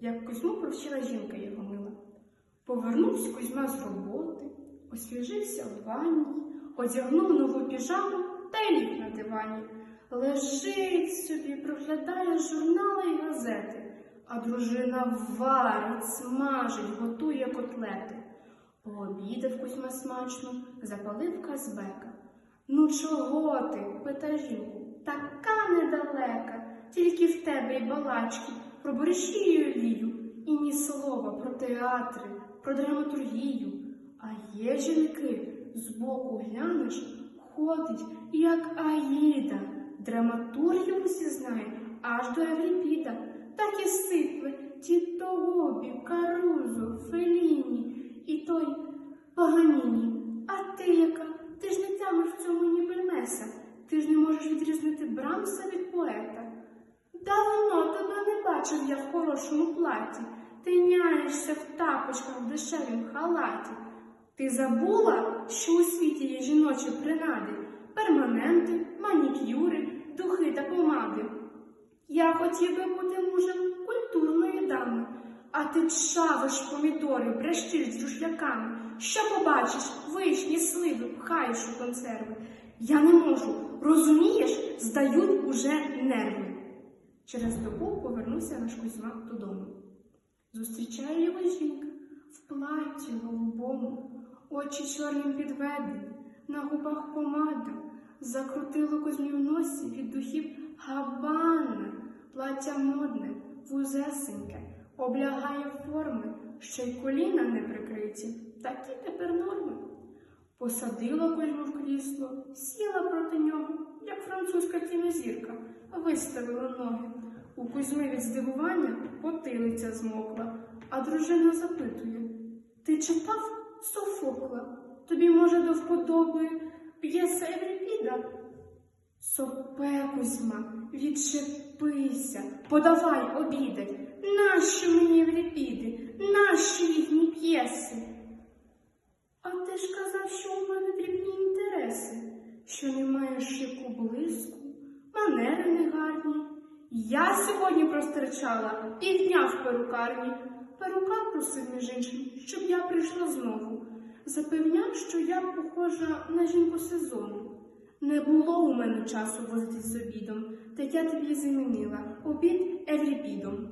як Кузьму провчила жінка його мила. Повернувся Кузьма з роботи, освіжився в ванні, одягнув нову піжаму та й ліг на дивані. Лежить собі, проглядає журнали й газети, а дружина варить, смажить, готує котлети. Пообідав Кузьма смачно, запалив казбека. Ну чого ти? жінку. Така недалека, тільки в тебе й балачки про борщі й і ні слова про театри, про драматургію. А є жінки, збоку глянеш, ходить, як Аїда, драматургів усі знає, аж до Евріпіда, так і сипле Тіто Гобі, Карузо, Феліні і той Паганіні. А ти яка? Ти ж не тямиш в цьому ніби меса. Ти ж не можеш відрізнити Брамса від поета. Давно бачив я в хорошому платі. Ти няєшся в тапочках в дешевім халаті. Ти забула, що у світі є жіночі принади, перманенти, манікюри, духи та помади. Я хотів би бути мужем культурної дами, а ти чавиш помідори, брещиш з рушляками. Що побачиш? Вишні, сливи, пхаєш у консерви. Я не можу, розумієш, здають уже нерви. Через добу повернувся наш Кузьма додому. Зустрічає його жінка в платі голубому, очі чорним підведені, на губах помада, закрутило Кузьмі в носі від духів габана, плаття модне, вузесеньке, облягає форми, що й коліна не прикриті. Такі тепер норми. Посадила Кузьму в крісло, сіла французька кінозірка, виставила ноги. У Кузьми від здивування потилиця змокла, а дружина запитує Ти читав Софокла? Тобі, може, до вподоби п'єса Евріпіда? Сопе, Кузьма, відчепися, подавай обідать. Нащо мені Евріпіди? Нащо їхні п'єси? А ти ж казав, що у мене дрібні інтереси, що немає шику Я сьогодні простричала півдня в перукарні. Перукар просив, між іншим, щоб я прийшла знову. Запевняв, що я похожа на жінку сезону. Не було у мене часу возитись з обідом, та я тобі замінила обід евріпідом.